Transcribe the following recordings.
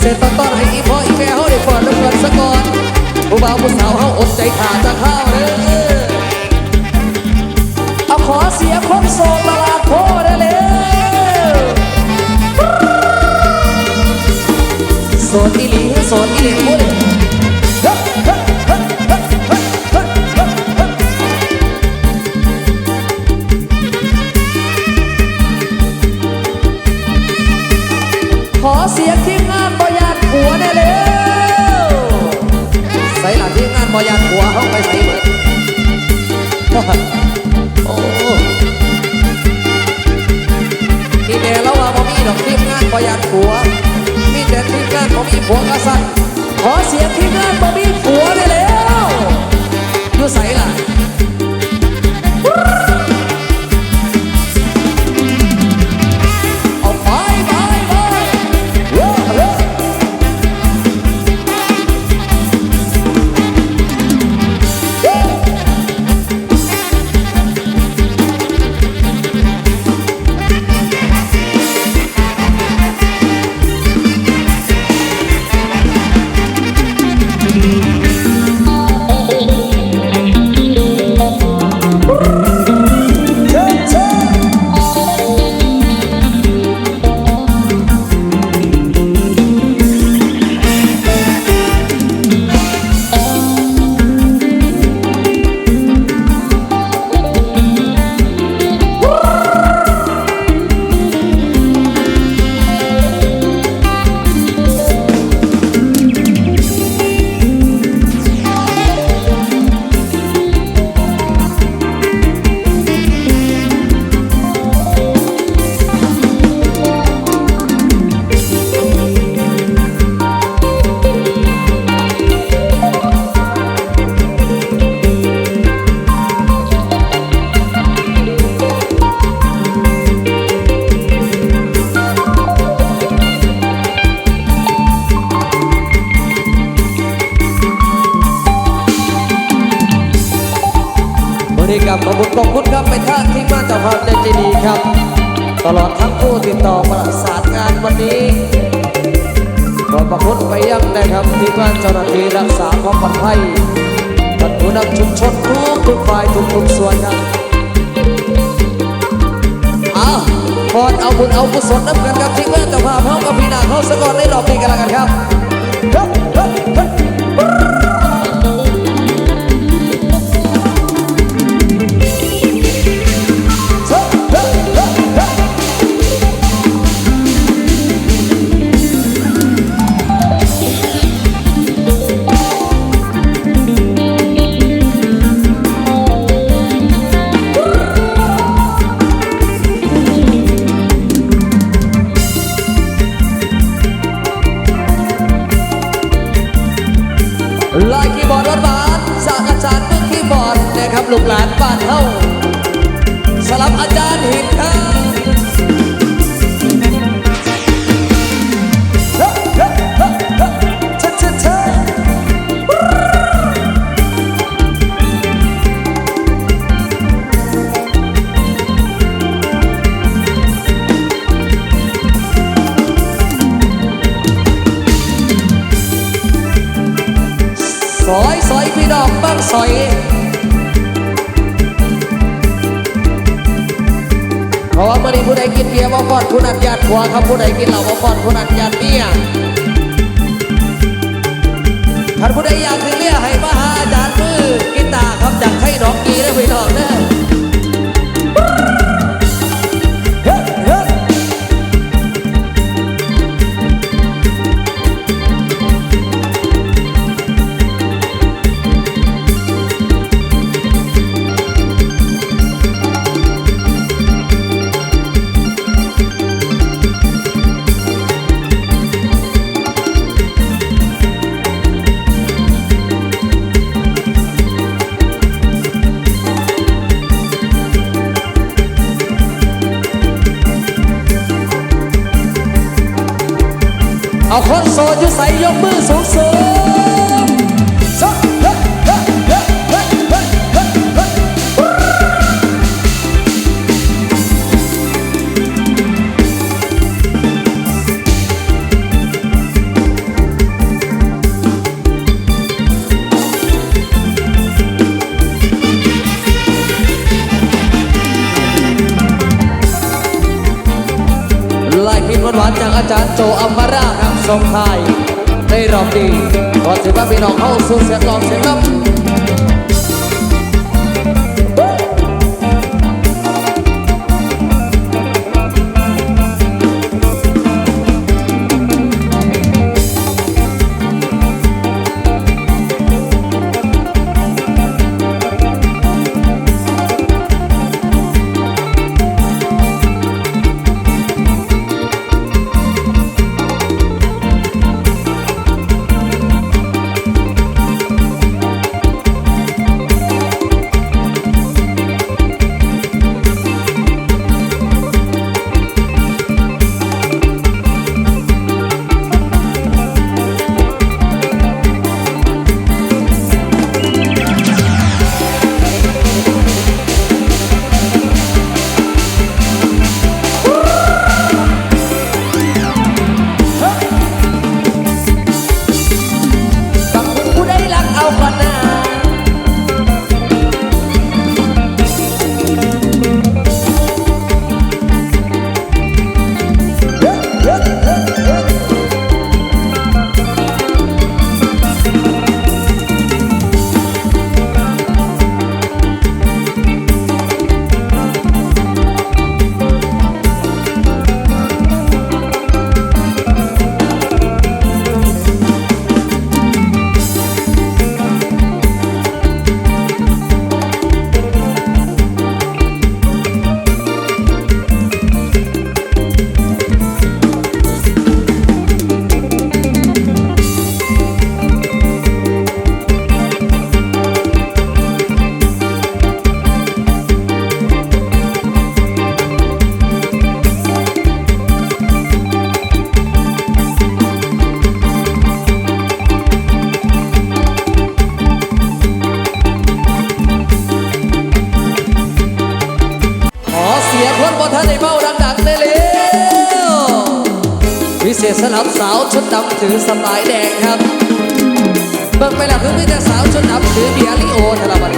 เศษต้อนต้อนให้อีพ่ออีแม่เขาได้ฟอนน้ำเงินสะก่อนผู้บ่าวผู้สาวเขาอดใจขาดจะเข้าเด้อเอาขอเสียคนโสดตลาดโพได้เลยโสดอีหลีโสดอีหลีโอ้ยานหัวได้เร็วใส่หลังทีมงานบอยานหัวเข้าไปใส่เหมือนโอ้ทีเดแล้วว่าบ่มีดอกทีมงานบอยานหัว มีแต่ทีมงานบ่มีผัวกระสันขอเสียงทีมงานบ่มีผัวได้แล้วอยู่ใส่ รักษาความปลอดภัยท่านผู้นำชุมชนทุกทุกฝ่ายทุกทุกส่วนครับเอาพอดเอาบุญเอากุศลน้ำกันกับที่งานจะพาพเขากับพี่นาเขาสะกอนในรอบนี้กันแล้วกันครับ ลูกหลานบ้านเฮา กินเบียร์บ่ฟอดผู้นั้นญาติผัวครับผู้ใดกินเหล้าบ่ฟอดผู้นั้นญาติเนี่ยท่านผู้ใดอยากกินเลี้ยให้มาหาอาจารย์มือกินตาครับจากไข่ดอกกีนะพี่น้องเด้อ ราครับทรงไทยได้รอบดีก่อนสิว่าพี่น้องเข้าสู่เสียงร้องเสียงน้ำกับ สาวชุดดำถือสบายแดงครับ เบิ่งไปแล้วคือมีแต่สาวชุดดำถือเบียร์ลิโอทละบัด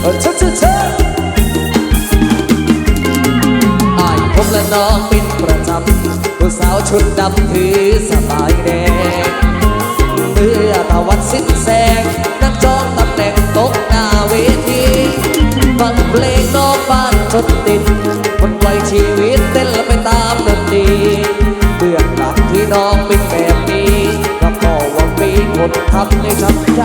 เออเชิดเชิดเชิดอายผมและน้องเป็นประจำผู้สาวชุดดำถือสบายแดงเมื่อตะวันสิ้นแสง บ้านจนติดคนไวชีวิตเต้นลไปตามดนตรีเบื้องหลังที่น้องเป็นแบบนี้ก็พราะว่ามีคนทำให้ช้ำใจ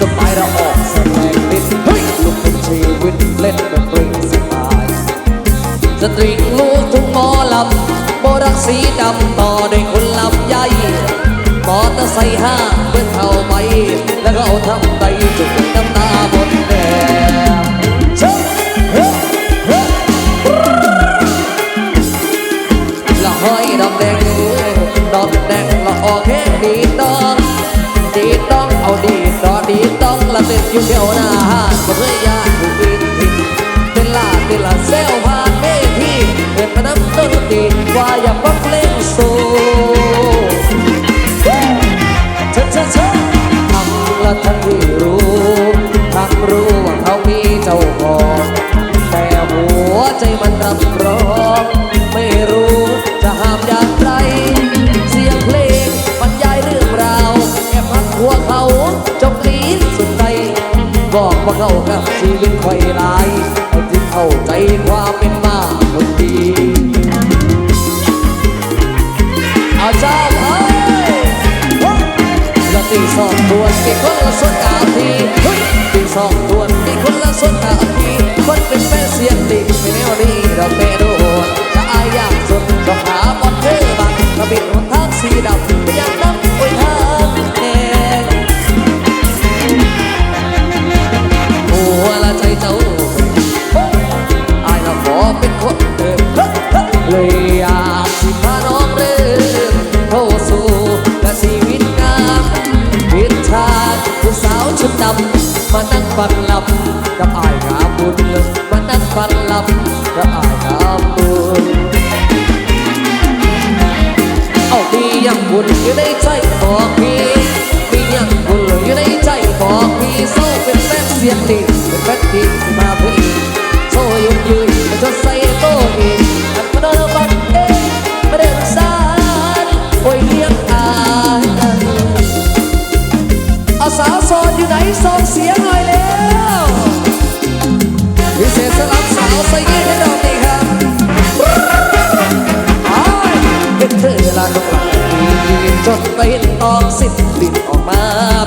สบายเราออกแสดงฤทธิ์เฮ้ยลูกทุ่งชีวิตเล่นดนตรีสบายสตริงลูกทุ่งหมอลำโบรักสีดำต่อด้วยคนลำใหญ่มอเตอร์ไซค์ห้าเพื่อเข้าไป แล้วก็เอาทำไตจุดน้ำตาบน ดีดองดีต้องเอาดีต่อดีต้องละเต้นอยู่เดียวหน้าห้างบ่เคยยากผู้บินผิดเป็นลาเป็นลาเซลพาเวทีเปิดมาน้ำต้นตีว่าอย่าฟังเพลงโซเธอเธอเธอทำละทัน เข้ากับชีวิตคอยหลายให้ที่เข้าใจความเป็นมาคนดีเอาจ้าเอ้ยละตีสองทวนมีคนละส่วนกาทีตีสองทวนมีคนละส่วนกาทีคนเป็นแฟนเสียงดีไม่แนวนี้เราไม่รู้จะอายอยากสุดก็หาบอลเธอบังกระบิดหนทางสีดำไม่อยากนับ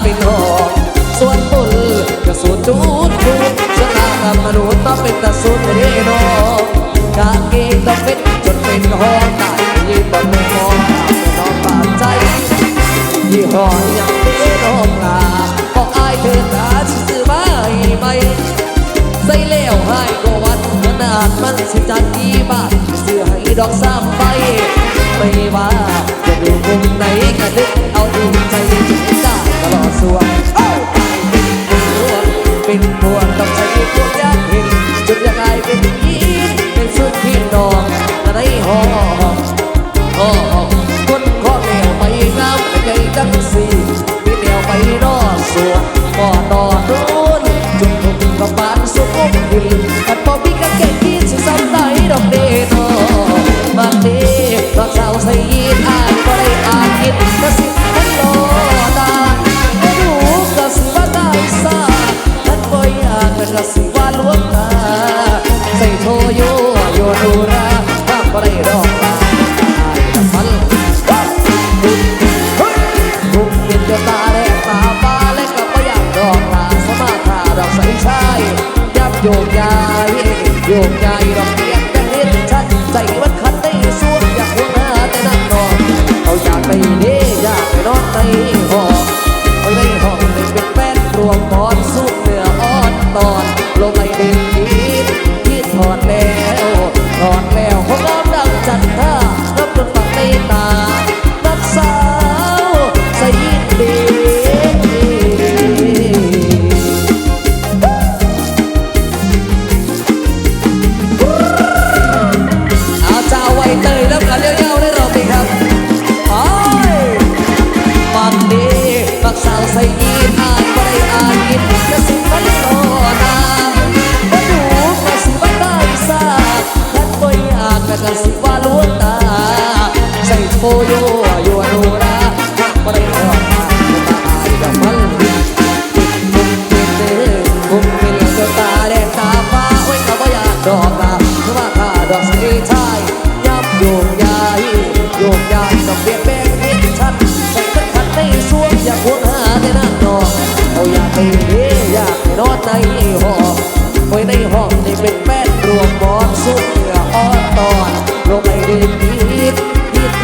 เป็นหอกส่วนบุญกระสุนจูดจูดชะากรรมนุษย์ต้องเป็นตะสุดเรนอกางเกงต้องเป็นจนเป็นหอกตายยืนบนไม่มองน้องปาดใจยี่ห้อยังเป็นน้องลาก็อายเธอตาซื้อมาให้ไหมใส่เลวให้กวัดขนาดมันสิจัดดีบ้าเสื้อให้ดอกซ้ำไปไม่ว่า ไหนก็ดึกเอาดูใจได้ตลอดสวงเป็นพวงเป็นพวงต้องใช้พวกยากห็นจนยังไงเป็นอีเป็นสุดพี่นองในห้องห้องคนขอแนวไปงามเดังสี่มีแนวไปรอดสวง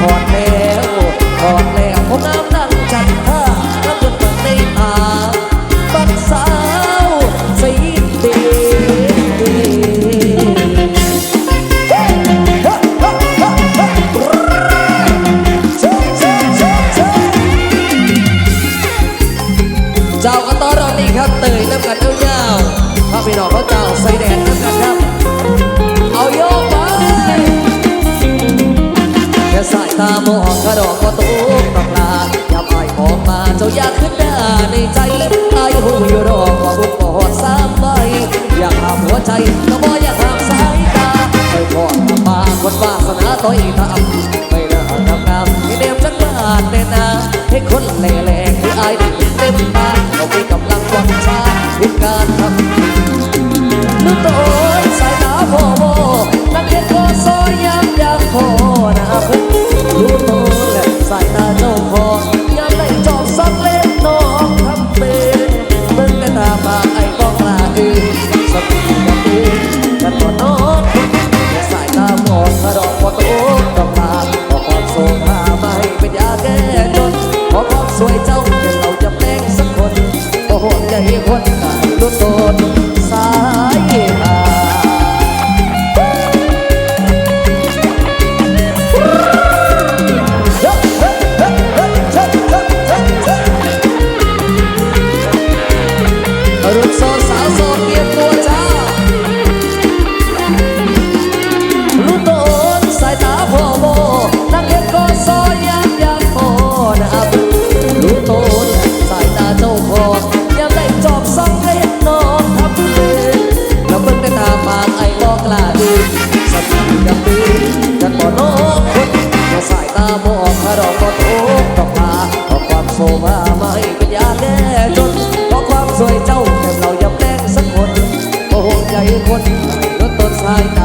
ถอดแล้วถอดแล้วคนน้ำ ใจไอ้หูอยู่รอขอบุกปอสามใบอยากหามหัวใจก็บ่อยากหามสายตาไอ้พอดมากคนวาสนาต่อยทำไม่ได้ทำงามที่เดิมจักรานในนาให้คนแหล่แหล่ที่ไอ้เต็มตาเอาไปกำลังวังชาพิการทำ รู้ตนสายตาเจ้าของยาได้จอบซ้องก็เห็นน้องทำเพลงแล้เบิ่งแต่ตาปากไอ้บอกลาดีสักทีกับปีกันบ่น้องคนก็สายตาบอกพระดอก็โตดอกพาขความโศมาไม่เป็นยาแก้จนเพราะความสวยเจ้าแต่เราย่าแปลงสักคนโอ้โหใจคนไนรถต้นสายตา